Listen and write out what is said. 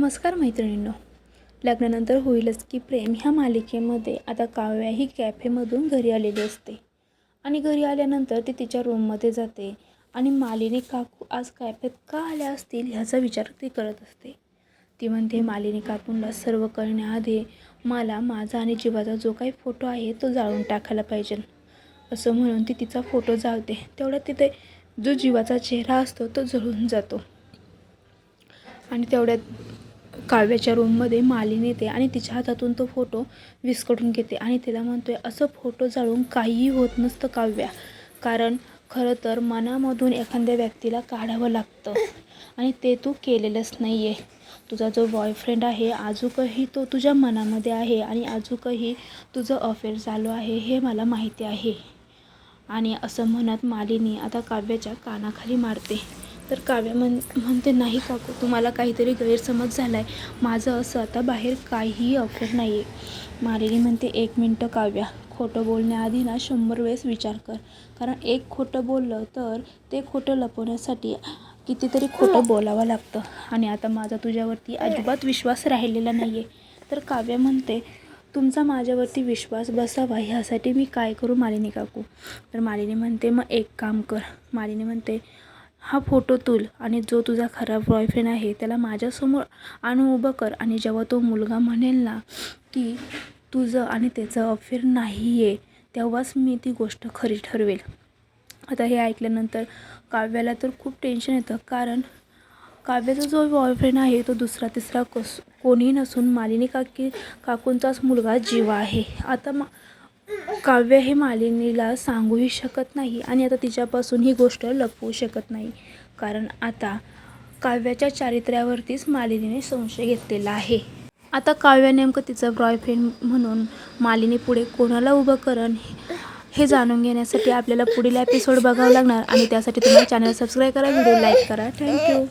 नमस्कार मैत्रिणींनो. लग्नानंतर होईलच की प्रेम ह्या मालिकेमध्ये आता काव्या ही कॅफेमधून घरी आलेली असते. आणि घरी आल्यानंतर ती तिच्या रूममध्ये जाते आणि मालिनी काकू आज कॅफेत का आल्या असतील ह्याचा विचार ती करत असते. ती म्हणते मालिनी काकूंना सर्व करण्याआधी मला माझा आणि जीवाचा जो काही फोटो आहे तो जाळून टाकायला पाहिजे. असं म्हणून ती तिचा फोटो जाळते. तेवढ्यात तिथे जो जीवाचा चेहरा असतो तो जळून जातो. आणि तेवढ्यात काव्याच्या रूममध्ये मालिनी येते आणि तिच्या हातातून तो फोटो विस्कटून घेते आणि तिला म्हणतोय असं फोटो जाळून काहीही होत नसतं काव्या. कारण खरं तर मनामधून एखाद्या व्यक्तीला काढावं लागतं आणि ते तू केलेलंच नाही आहे तुझा जो बॉयफ्रेंड आहे अजूकही तो तुझ्या मनामध्ये आहे आणि अजूकही तुझं अफेअर चालू आहे हे मला माहिती आहे. आणि असं म्हणत मालिनी आता काव्याच्या कानाखाली मारते. तर काव्य म्हण म्हणते नाही काकू तुम्हाला काहीतरी गैरसमज झाला आहे माझं असं आता बाहेर काहीही अफेअर नाही आहे मालिनी म्हणते एक मिनटं काव्या खोटं बोलण्याआधी ना शंभर वेळेस विचार कर. कारण एक खोटं बोललं तर ते खोटं लपवण्यासाठी कितीतरी खोटं बोलावं लागतं. आणि आता माझा तुझ्यावरती अजिबात विश्वास राहिलेला नाही आहे तर काव्य म्हणते तुमचा माझ्यावरती विश्वास बसावा ह्यासाठी मी काय करू मालिनी काकू? तर मालिनी म्हणते मग एक काम कर. मालिनी म्हणते हा फोटो तुल आणि जो तुझा खराब बॉयफ्रेंड आहे त्याला माझ्यासमोर आणून उभं कर. आणि जेव्हा तो मुलगा म्हणेल ना की तुझं आणि त्याचं अफेअर नाही आहे तेव्हाच मी ती गोष्ट खरी ठरवेल. आता हे ऐकल्यानंतर काव्याला तर खूप टेन्शन येतं. कारण काव्याचा जो बॉयफ्रेंड आहे तो दुसरा तिसरा कस कोणी नसून मालिनी काकी काकूंचाच मुलगा जीवा आहे. आता मा काव्य हे मालिनीला सांगूही शकत नाही आणि आता तिच्यापासून ही गोष्ट लपवू शकत नाही. कारण आता काव्याच्या चारित्र्यावरतीच मालिनीने संशय घेतलेला आहे. आता काव्य नेमकं तिचं बॉयफ्रेंड म्हणून मालिनी पुढे कोणाला उभं करण हे जाणून घेण्यासाठी आपल्याला पुढील एपिसोड बघावं लागणार आणि त्यासाठी तुम्हाला चॅनल सबस्क्राईब करा व्हिडिओ लाईक करा. Thank you